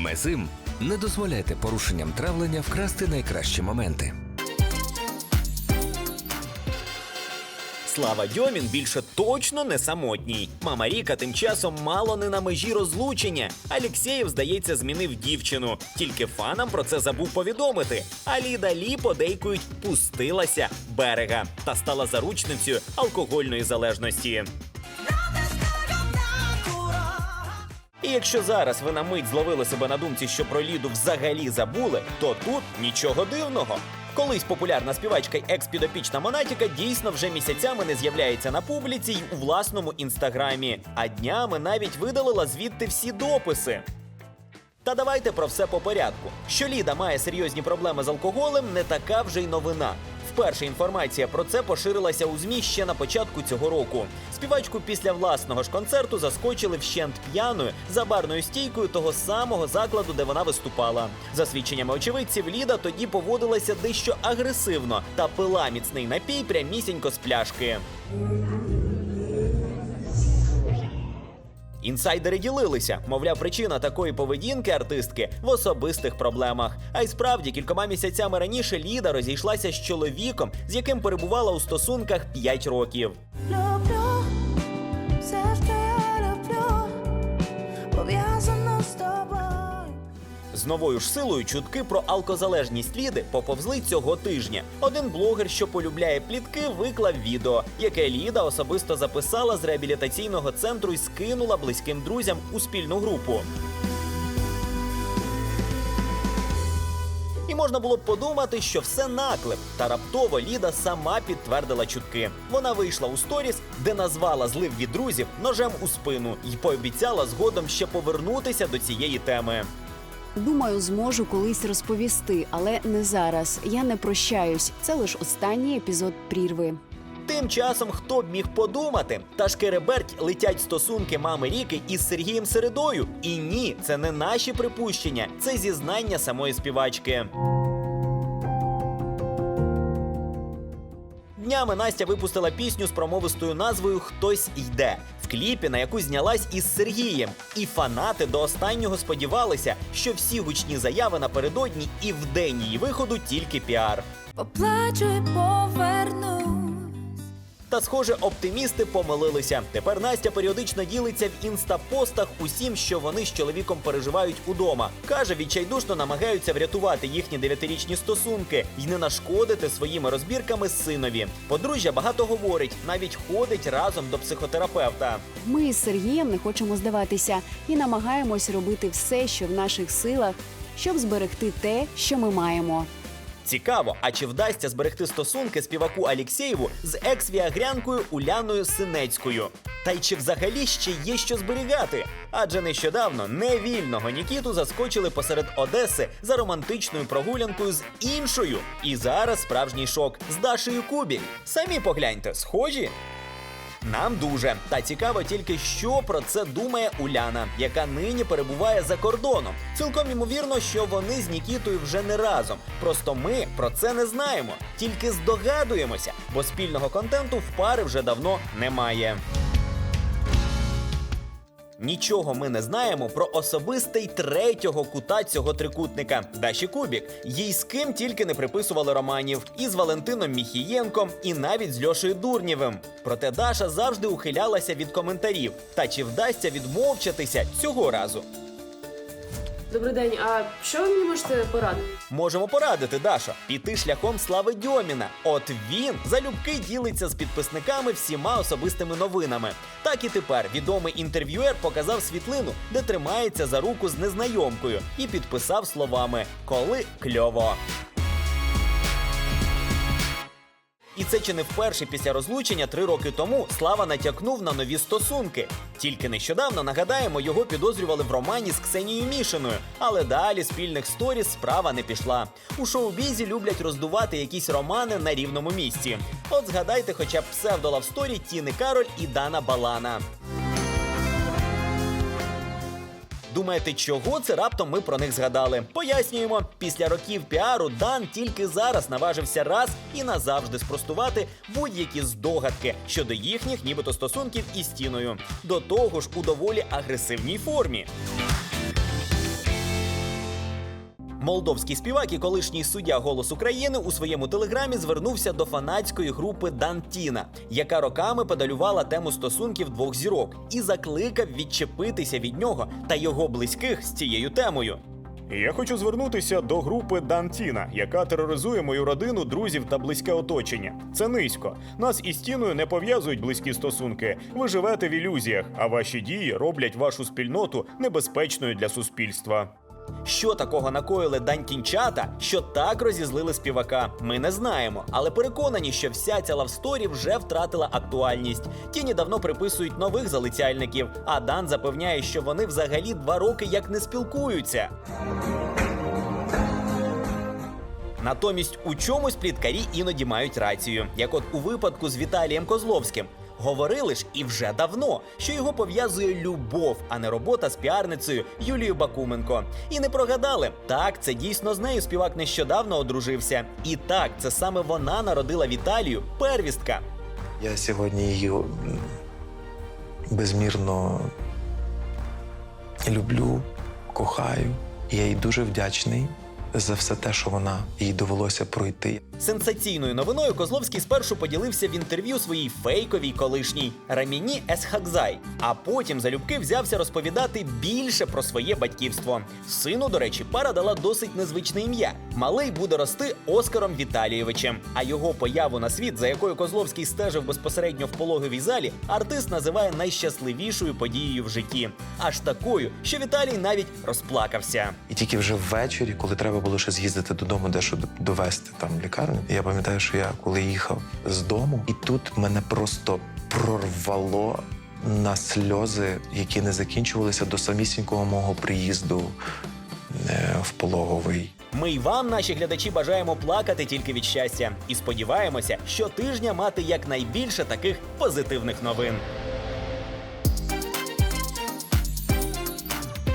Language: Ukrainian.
Мезим не дозволяйте порушенням травлення вкрасти найкращі моменти. Слава Дьомін більше точно не самотній. Мама Ріка тим часом мало не на межі розлучення. Алєксєєв, здається, змінив дівчину. Тільки фанам про це забув повідомити. А Ліда Лі подейкують пустилася берега та стала заручницею алкогольної залежності. Якщо зараз ви на мить зловили себе на думці, що про Ліду взагалі забули, то тут нічого дивного. Колись популярна співачка й екс-підопічна Монатіка дійсно вже місяцями не з'являється на публіці й у власному інстаграмі, а днями навіть видалила звідти всі дописи. Та давайте про все по порядку. Що Ліда має серйозні проблеми з алкоголем, не така вже й новина. Вперше інформація про це поширилася у ЗМІ ще на початку цього року. Співачку після власного ж концерту заскочили вщент п'яною за барною стійкою того самого закладу, де вона виступала. За свідченнями очевидців, Ліда тоді поводилася дещо агресивно та пила міцний напій прямісінько з пляшки. Інсайдери ділилися, мовляв, причина такої поведінки артистки в особистих проблемах. А й справді кількома місяцями раніше Ліда розійшлася з чоловіком, з яким перебувала у стосунках 5 років. З новою ж силою чутки про алкозалежність Ліди поповзли цього тижня. Один блогер, що полюбляє плітки, виклав відео, яке Ліда особисто записала з реабілітаційного центру і скинула близьким друзям у спільну групу. І можна було б подумати, що все наклеп. Та раптово Ліда сама підтвердила чутки. Вона вийшла у сторіс, де назвала злив від друзів ножем у спину і пообіцяла згодом ще повернутися до цієї теми. Думаю, зможу колись розповісти, але не зараз. Я не прощаюсь. Це лише останній епізод прірви. Тим часом хто б міг подумати, та ж кереберть летять стосунки мами Ріки із Сергієм Середою. І ні, це не наші припущення, це зізнання самої співачки. Днями Настя випустила пісню з промовистою назвою Хтось йде в кліпі, на яку знялась із Сергієм. І фанати до останнього сподівалися, що всі гучні заяви напередодні і в день її виходу тільки піар. Поплачу і повернусь. Та, схоже, оптимісти помилилися. Тепер Настя періодично ділиться в інстапостах усім, що вони з чоловіком переживають удома. Каже, відчайдушно намагаються врятувати їхні дев'ятирічні стосунки і не нашкодити своїми розбірками синові. Подружжя багато говорить, навіть ходить разом до психотерапевта. Ми із Сергієм не хочемо здаватися і намагаємось робити все, що в наших силах, щоб зберегти те, що ми маємо. Цікаво, а чи вдасться зберегти стосунки співаку Алєксєєву з екс-віагрянкою Уляною Синецькою? Та й чи взагалі ще є що зберігати? Адже нещодавно невільного Нікіту заскочили посеред Одеси за романтичною прогулянкою з іншою. І зараз справжній шок з Дашею Кубіль. Самі погляньте, схожі? Нам дуже. Та цікаво тільки, що про це думає Уляна, яка нині перебуває за кордоном. Цілком ймовірно, що вони з Нікітою вже не разом. Просто ми про це не знаємо, тільки здогадуємося, бо спільного контенту в пари вже давно немає. Нічого ми не знаємо про особистий третього кута цього трикутника Даші Кубік. Їй з ким тільки не приписували романів, і з Валентином Міхієнком, і навіть з Льошею Дурнєвим. Проте Даша завжди ухилялася від коментарів. Та чи вдасться відмовчатися цього разу? Добрий день. А що ви мені можете порадити? Можемо порадити Даша піти шляхом слави Дьоміна. От він залюбки ділиться з підписниками всіма особистими новинами. Так і тепер відомий інтерв'юер показав світлину, де тримається за руку з незнайомкою, і підписав словами Коли кльово. І це чи не вперше після розлучення три роки тому Слава натякнув на нові стосунки. Тільки нещодавно нагадаємо, його підозрювали в романі з Ксенією Мішиною, але далі спільних сторіс справа не пішла. У шоу-бізі люблять роздувати якісь романи на рівному місці. От згадайте, хоча б псевдолавсторі Тіни Кароль і Дана Балана. Думаєте, чого це раптом ми про них згадали? Пояснюємо, після років піару Дан тільки зараз наважився раз і назавжди спростувати будь-які здогадки щодо їхніх, нібито стосунків із стіною. До того ж, у доволі агресивній формі. Молдовський співак і колишній суддя Голос України у своєму телеграмі звернувся до фанатської групи Дантіна, яка роками педалювала тему стосунків двох зірок, і закликав відчепитися від нього та його близьких з цією темою. Я хочу звернутися до групи Дантіна, яка тероризує мою родину, друзів та близьке оточення. Це низько. Нас із стіною не пов'язують близькі стосунки. Ви живете в ілюзіях, а ваші дії роблять вашу спільноту небезпечною для суспільства. Що такого накоїли данькінчата, що так розізлили співака? Ми не знаємо, але переконані, що вся ця лавсторі вже втратила актуальність. Тіні давно приписують нових залицяльників, а Дан запевняє, що вони взагалі два роки як не спілкуються. Натомість у чомусь пліткарі іноді мають рацію, як от у випадку з Віталієм Козловським. Говорили ж і вже давно, що його пов'язує любов, а не робота з піарницею Юлією Бакуменко. І не прогадали. Так, це дійсно з нею співак нещодавно одружився. І так, це саме вона народила Віталію первістка. Я сьогодні її безмірно люблю, кохаю. Я їй дуже вдячний за все те, що вона їй довелося пройти. Сенсаційною новиною Козловський спершу поділився в інтерв'ю своїй фейковій колишній Раміні Есхакзай, а потім залюбки взявся розповідати більше про своє батьківство. Сину, до речі, пара дала досить незвичне ім'я. Малий буде рости Оскаром Віталійовичем. А його появу на світ, за якою Козловський стежив безпосередньо в пологовій залі, артист називає найщасливішою подією в житті. Аж такою, що Віталій навіть розплакався. І тільки вже ввечері, коли треба було ще з'їздити додому, дещо довести там лікарню. Я пам'ятаю, що я коли їхав з дому, і тут мене просто прорвало на сльози, які не закінчувалися до самісінького мого приїзду е, в пологовий. Ми й вам, наші глядачі, бажаємо плакати тільки від щастя і сподіваємося, щотижня мати якнайбільше таких позитивних новин.